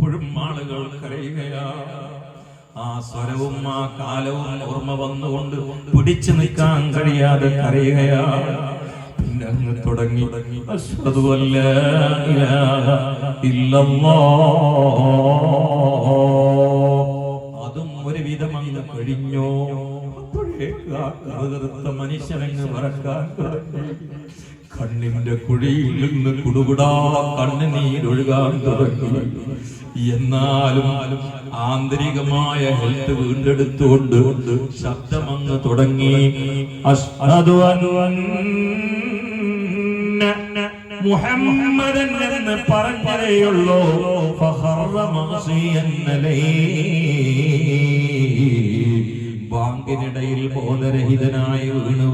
അപ്പോഴും ആളുകൾ കരയുകയാ. ആ സ്വരവും ആ കാലവും ഓർമ്മ വന്നുകൊണ്ട് പിടിച്ചു നിൽക്കാൻ കഴിയാതെ കരയുകയാ. പിന്നെ അങ്ങ് തുടങ്ങി. ഇലാഹ ഇല്ലല്ലാഹ്. അതും ഒരുവിധം അങ്ങ് കഴിഞ്ഞോ. മനുഷ്യനങ്ങ് മറക്കാൻ തുടങ്ങി. കണ്ണിന്റെ കുഴിയിൽ നിന്ന് കുടുകുടാ കണ്ണുനീരൊഴുകാൻ തുടങ്ങി. എന്നാലും ആന്തരികമായ ഹെൽത്ത് വീണ്ടെടുത്തുകൊണ്ട് ശബ്ദമങ്ങ് തുടങ്ങി. മുഹമ്മദൻ എന്ന് പറഞ്ഞതേയുള്ളൂ. ബാങ്കിനിടയിൽ ബോധരഹിതനായി വീണുപോയി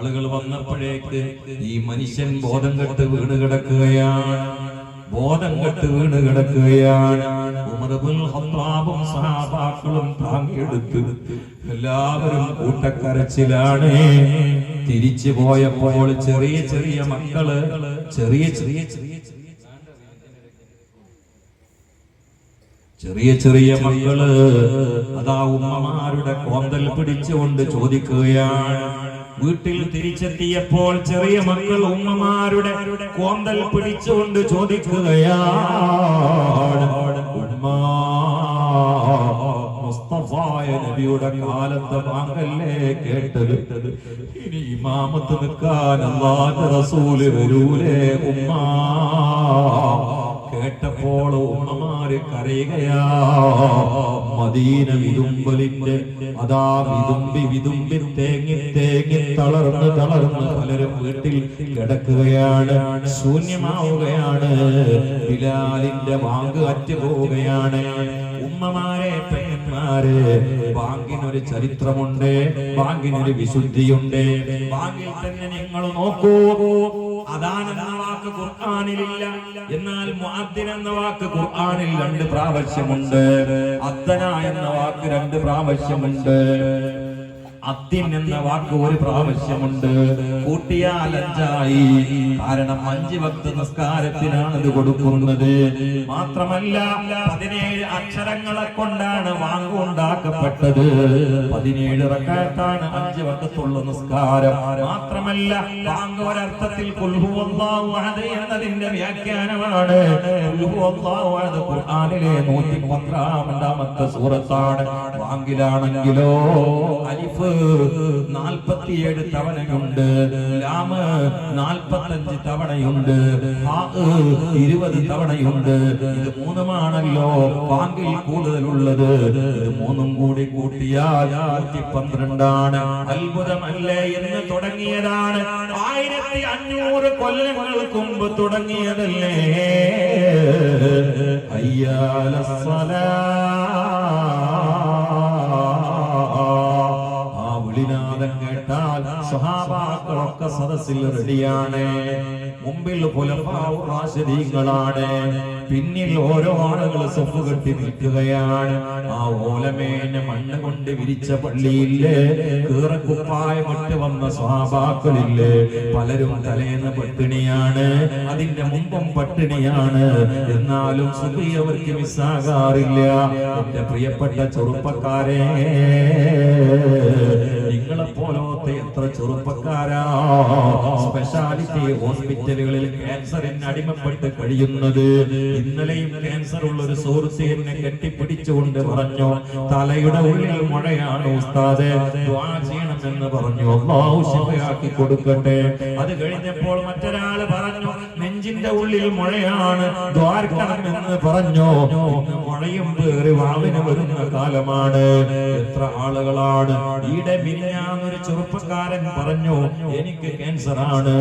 ആളുകൾ വന്നപ്പോഴേക്ക് ഈ മനുഷ്യൻ ബോധം കെട്ട് വീണ് കിടക്കുകയാണ്. ബോധം കെട്ട് വീണ് കിടക്കുകയാണ്. സഹാബാക്കളും താങ്ങിയെടുത്ത് എല്ലാവരും കൂട്ടക്കരച്ചിലാണ്. തിരിച്ചു പോയപ്പോൾ ചെറിയ ചെറിയ മക്കൾ ചെറിയ ചെറിയ ചെറിയ ചെറിയ ചെറിയ മക്കൾ അതാ ഉമ്മമാരുടെ കോന്തൽ പിടിച്ചുകൊണ്ട് ചോദിക്കുകയാണ്. വീട്ടിൽ തിരിച്ചെത്തിയപ്പോൾ ചെറിയ മക്കൾ ഉമ്മമാരുടെ കോന്തൽ പിടിച്ചുകൊണ്ട് ചോദിക്കുകയാണ് മുസ്തഫായ നബിയുടെ കാലത്തെ ബാങ്കല്ലേ കേട്ടത്? ഇനി ഇമാമത്ത് നിൽക്കാൻ അള്ളാന്റെ റസൂൽ വരൂലേ ഉമ്മ? കേട്ടപ്പോൾ ഉമ്മമാര് കരയുകയാ മദീന വിതുമ്പലിന്റെ അതാ വിതുമ്പി വിതുമ്പി തേങ്ങി തേങ്ങി തളർന്ന് തളർന്ന് പലരും വീട്ടിൽ കിടക്കുകയാണ് ശൂന്യമാവുകയാണ് ബിലാലിന്റെ വാങ്ക് അറ്റുപോവുകയാണ്. ഉമ്മമാരെ പെണ്ണന്മാരെ ബാങ്കിനൊരു ചരിത്രമുണ്ട് ബാങ്കിനൊരു വിശുദ്ധിയുണ്ട്. ബാങ്കിൽ തന്നെ നിങ്ങൾ നോക്കൂ അദാൻ എന്ന വാക്ക് ഖുർആനിലില്ല. എന്നാൽ മുഅദ്ദിൻ എന്ന വാക്ക് ഖുർആനിൽ രണ്ട് പ്രാവശ്യമുണ്ട്. അത്തന എന്ന വാക്ക് രണ്ട് പ്രാവശ്യമുണ്ട്. അത്തിൻ എന്ന വാക്ക് ഒരു പ്രാവശ്യമുണ്ട്. കൂട്ടിയാൽ അഞ്ചായി. കാരണം അഞ്ച് ഭക്ത നിസ്കാരത്തിനാണ് ഇത് കൊടുക്കുന്നത്. മാത്രമല്ല പതിനേഴ് അക്ഷരങ്ങളെ കൊണ്ടാണ് വാങ്ക് ഉണ്ടാക്കപ്പെട്ടത്. പതിനേഴ് റക്കാത്താണ് അഞ്ച് ഭക്തത്തുള്ള നിസ്കാരം. മാത്രമല്ല വാങ്ക് ഒരർത്ഥത്തിൽ എന്നതിന്റെ വ്യാഖ്യാനമാണ്. ഖുർആനിലെ നൂറ്റി പന്ത്രണ്ടാമത്തെ സൂറത്താണ്. വാങ്കിലാണെങ്കിലോ അലിഫ് നാൽപ്പത്തിയേഴ് തവണയുണ്ട്. ലാമ് നാൽപ്പത്തഞ്ച് തവണയുണ്ട്. ഇരുപത് തവണയുണ്ട്. ഇത് മൂന്നുമാണല്ലോ പാങ്കിൽ കൂടുതലുള്ളത്. ഇത് മൂന്നും കൂടി കൂട്ടിയാൽ നൂറ്റി പന്ത്രണ്ടാണ് അത്ഭുതമല്ലേ എന്ന് തുടങ്ങിയതാണ്. ആയിരത്തി അഞ്ഞൂറ് കൊല്ലങ്ങൾക്ക് മുമ്പ് തുടങ്ങിയതല്ലേ? അയ്യാല കേട്ടാൽ സഹാബാക്കളൊക്കെ സദസ്സിൽ റെഡിയാണ്. മുമ്പിൽ റാശരീങ്ങളാണ് പിന്നിൽ ഓരോ ആളുകൾ സ്വപ്പ് കെട്ടി നിൽക്കുകയാണ്. ആ ഓലമേന മണ്ണ് കൊണ്ട് വിരിച്ച പള്ളിയില്ലേ കീറക്കുപ്പായമിട്ട് വന്ന സ്വഭാക്കളില്ലേ പലരും തലേന്ന് പട്ടിണിയാണ്. അതിന്റെ മുമ്പും പട്ടിണിയാണ്. എന്നാലും സുഖി അവർക്ക് മിസ്സാകാറില്ല. എന്റെ പ്രിയപ്പെട്ട ചെറുപ്പക്കാരെ നിങ്ങളെ പോലത്തെ എത്ര ചെറുപ്പക്കാരാ? സ്പെഷ്യാലിറ്റി ഹോസ്പിറ്റലുകളിൽ ക്യാൻസറിന് അടിമപ്പെട്ട് കഴിയുന്നത്. ഇന്നലെയും ക്യാൻസർ ഉള്ള ഒരു സുഹൃത്ത് എന്നെ കെട്ടിപ്പിടിച്ചുകൊണ്ട് പറഞ്ഞു തലയുടെ ഉള്ളിൽ മുഴയാണ് ഉസ്താദ്. ദ്വാ ചെയ്യണമെന്ന് പറഞ്ഞു അള്ളാഹു ശിവയാക്കി കൊടുക്കട്ടെ. അത് കഴിഞ്ഞപ്പോൾ മറ്റൊരാൾ പറഞ്ഞു നെഞ്ചിന്റെ ഉള്ളിൽ മുഴയാണ് ദ്വാർക്കണം എന്ന് പറഞ്ഞു. മുഴയും പേറി വാവിന് വരുന്ന കാലമാണ്. എത്ര ആളുകളാണ്. ഈടെ മിനിഞ്ഞാന്നൊരു ചെറുപ്പക്കാരൻ പറഞ്ഞു എനിക്ക് ക്യാൻസർ ആണ്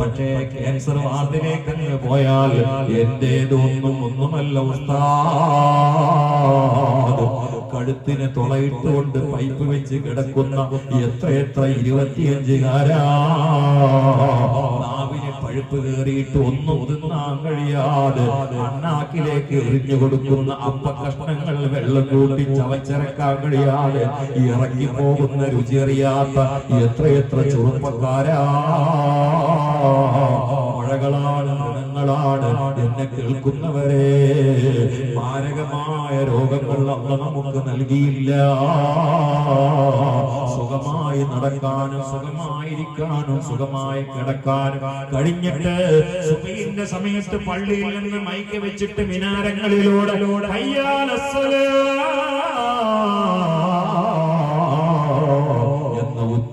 പക്ഷേ ക്യാൻസർ വാർഡിലേക്ക് പോയാൽ എന്റേതൊന്നും ഒന്നുമല്ല ഉസ്താദ്. കഴുത്തിന് തുളയിട്ടുകൊണ്ട് പൈപ്പ് വെച്ച് കിടക്കുന്ന എത്രയെത്ര എത്ര ഇരുപത്തിയഞ്ചുകാരാ. നാവിന് പഴുപ്പ് കയറിയിട്ട് ഒന്നും ഒതുങ്ങാൻ കഴിയാതെ അണ്ണാക്കിലേക്ക് എറിഞ്ഞു കൊടുക്കുന്ന അപ്പ കഷ്ണങ്ങൾ വെള്ളം കൂട്ടി ചവച്ചിറക്കാൻ കഴിയാതെ ഇറങ്ങി പോകുന്ന രുചിയറിയാത്ത എത്രയെത്ര ചെറുപ്പക്കാരാ. മഴകളാണ് മൃഗങ്ങളാണ് എന്നെ കേൾക്കുന്നവരെ മാരകമായ രോഗങ്ങൾ അന്ന് നമുക്ക് നൽകിയില്ല. സുഖമായി നടക്കാനും സുഖമായിരിക്കാനും സുഖമായി കിടക്കാനും കഴിഞ്ഞിട്ട് സുബീന്റെ സമയത്ത് പള്ളിയിൽ നിന്ന് മൈക്ക് വെച്ചിട്ട് മിനാരങ്ങളിലൂടെ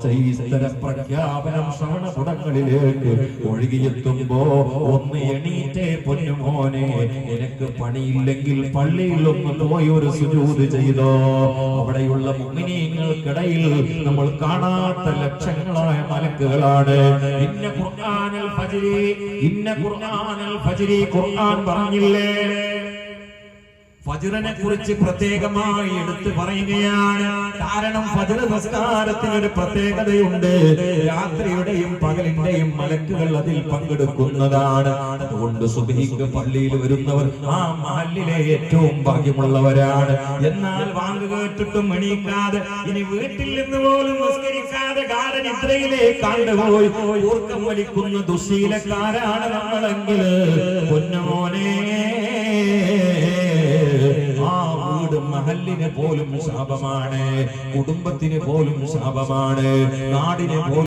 എന്ന പ്രഖ്യാപനം പ്രഖ്യാപനം ശ്രവണപുടങ്ങളിലേക്ക് ഒഴുകിയെത്തുമ്പോ ഒന്ന് എണീറ്റേ പൊന്നുമോനെ നിനക്ക് പണിയില്ലെങ്കിൽ പള്ളിയിൽ ഒന്ന് പോയി ഒരു സുജൂത് ചെയ്തോ. അവിടെയുള്ള മുഗ്നീങ്ങൾക്കിടയിൽ നമ്മൾ കാണാത്ത ലക്ഷങ്ങളായ മലക്കുകളാണ്. ഇന്ന ഖുർആനൽ ഫജ്രി ഇന്ന ഖുർആനൽ ഫജ്രി ഖുർആൻ പറഞ്ഞില്ലേ? ഫജ്റിനെ കുറിച്ച് പ്രത്യേകമായി എടുത്തു പറയുകയാണ്. കാരണം ഫജ്ർ നമസ്കാരത്തിന് ഒരു പ്രത്യേകതയുണ്ട്. രാത്രിയുടെയും പകലിന്റെയും മലക്കുകൾ അതിൽ പങ്കെടുക്കുന്നതാണ്. അതുകൊണ്ട് സുബഹിക്ക് പള്ളിയിൽ വരുന്നവർ ആ മഹല്ലിലെ ഏറ്റവും ഭാഗ്യമുള്ളവരാണ്. എന്നാൽ വാങ്ങു കേട്ടിട്ടും എണീക്കാതെ ഇനി വീട്ടിൽ നിന്ന് പോലും നിസ്കരിക്കാതെ ഇത്രയിലേ കണ്ടുപോയി ഊർക്കം വലിക്കുന്ന ദുശീലക്കാരാണ് നമ്മളെങ്കിൽ. പൊന്നമോനെ. മഹല്ലിന് പോലും ശാപമാണ് കുടുംബത്തിന് പോലും ശാപമാണ് നാടിനെ